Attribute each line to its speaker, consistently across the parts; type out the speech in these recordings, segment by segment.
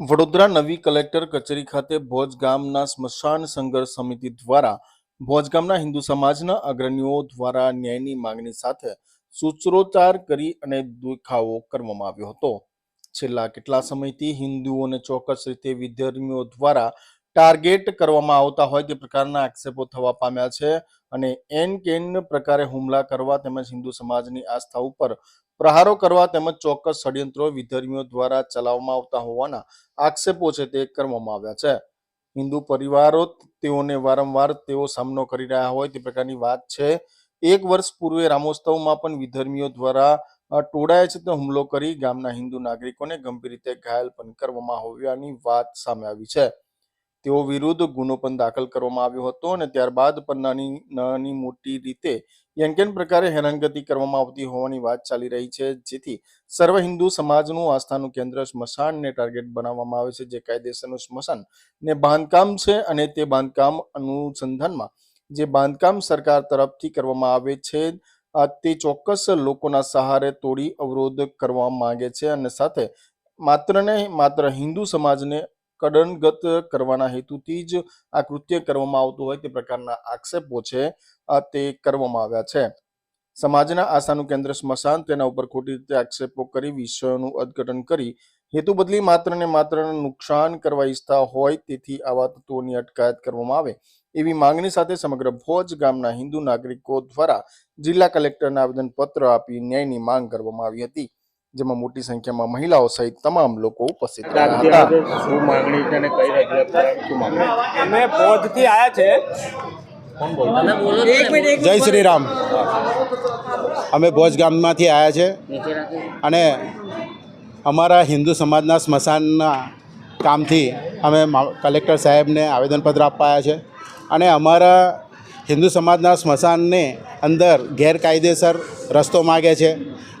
Speaker 1: વડોદરા નવી કલેક્ટર કચેરી ખાતે ભોજ ગામના સ્મશાન સંઘર્ષ સમિતિ દ્વારા ભોજ ગામના હિન્દુ સમાજના અગ્રણીઓ દ્વારા ન્યાયની માંગણી સાથે સૂત્રોચ્ચાર કરી અને દેખાવો કરવામાં આવ્યો હતો. છેલ્લા કેટલા સમયથી હિન્દુઓને ચોક્કસ રીતે વિધર્મીઓ દ્વારા ટાર્ગેટ કરવામાં આવતા હોય તે પ્રકારના આક્ષેપો થવા પામ્યા છે અને એન કેન પ્રકારે હુમલા કરવા તેમજ હિન્દુ સમાજની આસ્થા ઉપર પ્રહારો કરવા તેમજ ચોક્કસ ષડયંત્રો વિધર્મીઓ દ્વારા ચલાવવામાં આવતા હોવાના આક્ષેપો છે તે કરવામાં આવ્યા છે. હિન્દુ પરિવારો તેઓને વારંવાર તેઓ સામનો કરી રહ્યા હોય તે પ્રકારની વાત છે. એક વર્ષ પૂર્વે રામોત્સવમાં પણ વિધર્મીઓ દ્વારા ટોળાએ છે તે હુમલો કરી ગામના હિન્દુ નાગરિકોને ગંભીર રીતે ઘાયલ પણ કરવામાં હોવાની વાત સામે આવી છે. તેઓ વિરુદ્ધ ગુનો પણ દાખલ કરવામાં આવ્યો હતો અને ત્યારબાદ પણ નાની નાની મોટી રીતે યંકેન પ્રકારે હેરાનગતિ કરવામાં આવતી હોવાની વાત ચાલી રહી છે. જેથી સર્વ હિન્દુ સમાજનું આસ્થાનું કેન્દ્ર સ્મશાનને ટાર્ગેટ બનાવવામાં આવે છે. જે કાયદેસરનું સ્મશાન ને બાંધકામ છે અને તે બાંધકામ અનુસંધાનમાં જે બાંધકામ સરકાર તરફથી કરવામાં આવે છે તે ચોક્કસ લોકોના સહારે તોડી અવરોધ કરવા માંગે છે અને સાથે માત્ર ને માત્ર હિન્દુ સમાજને કડનગત કરવાના હેતુથી જ આ કૃત્ય કરવામાં આવતું હોય તે પ્રકારના આક્ષેપો છે તે કરવામાં આવ્યા છે. સમાજના આશાનું કેન્દ્ર સ્મશાન, તેના ઉપર ખોટી રીતે આક્ષેપો કરી, વિષયોનું અર્થઘટન કરી, હેતુ બદલી માત્ર ને માત્ર નુકસાન કરવા ઈચ્છતા હોય તેથી આવા તત્વોની અટકાયત કરવામાં આવે. એવી માંગણી સાથે સમગ્ર ભોજ ગામના હિન્દુ નાગરિકો દ્વારા જિલ્લા કલેક્ટરને આવેદનપત્ર આપી ન્યાયની માંગ કરવામાં આવી હતી. જેમાં મોટી સંખ્યામાં મહિલાઓ સહિત તમામ લોકો ઉપસ્થિત રહ્યા હતા.
Speaker 2: શું માંગણી છે અને કઈ રજૂઆત શું માંગણી
Speaker 3: અમે ભોજથી આવ્યા છે.
Speaker 4: જય શ્રી રામ અમે ભોજ ગામમાંથી આવ્યા છે અને અમારા હિન્દુ સમાજના સ્મશાનના કામથી અમે કલેક્ટર સાહેબને આવેદનપત્ર આપવા આવ્યા છે. અને અમારા હિન્દુ સમાજના સ્મશાનને અંદર ગેરકાયદેસર રસ્તો માગે છે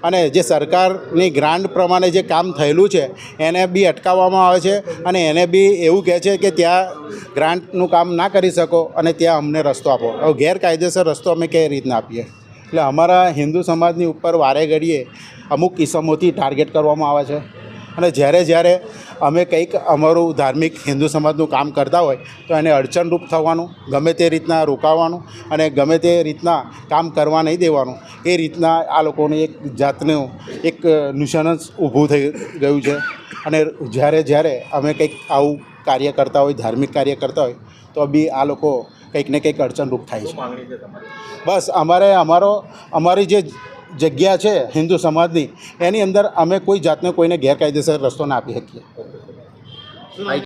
Speaker 4: અને જે સરકારની ગ્રાન્ટ પ્રમાણે જે કામ થયેલું છે, એને બી અટકાવવામાં આવે છે અને એને બી એવું કહે છે કે ત્યાં ગ્રાન્ટનું કામ ના કરી શકો અને ત્યાં અમને રસ્તો આપો. હવે ગેરકાયદેસર રસ્તો અમે કઈ રીતના આપીએ? એટલે અમારા હિન્દુ સમાજની ઉપર વારે ઘડીએ અમુક કિસમોથી ટાર્ગેટ કરવામાં આવે છે. અને જ્યારે જ્યારે અમે કંઈક અમારું ધાર્મિક હિન્દુ સમાજનું કામ કરતા હોય તો એને અડચણરૂપ થવાનું ગમે તે રીતના રોકાવાનું અને ગમે તે રીતના કામ કરવા નહીં દેવાનું એ રીતના આ લોકોને એક જાતનું એક નુશાનસ ઊભું થઈ ગયું છે. અને જ્યારે જ્યારે અમે કંઈક આવું કાર્ય કરતા હોય ધાર્મિક કાર્ય કરતા હોય તો બી આ લોકો કંઈક ને કંઈક અડચણરૂપ થાય છે. બસ અમારે અમારો અમારી જે જગ્યા છે હિન્દુ સમાજની, એની અંદર અમે કોઈ જાતને કોઈને ગેરકાયદેસર રસ્તો ના આપી શકીએ.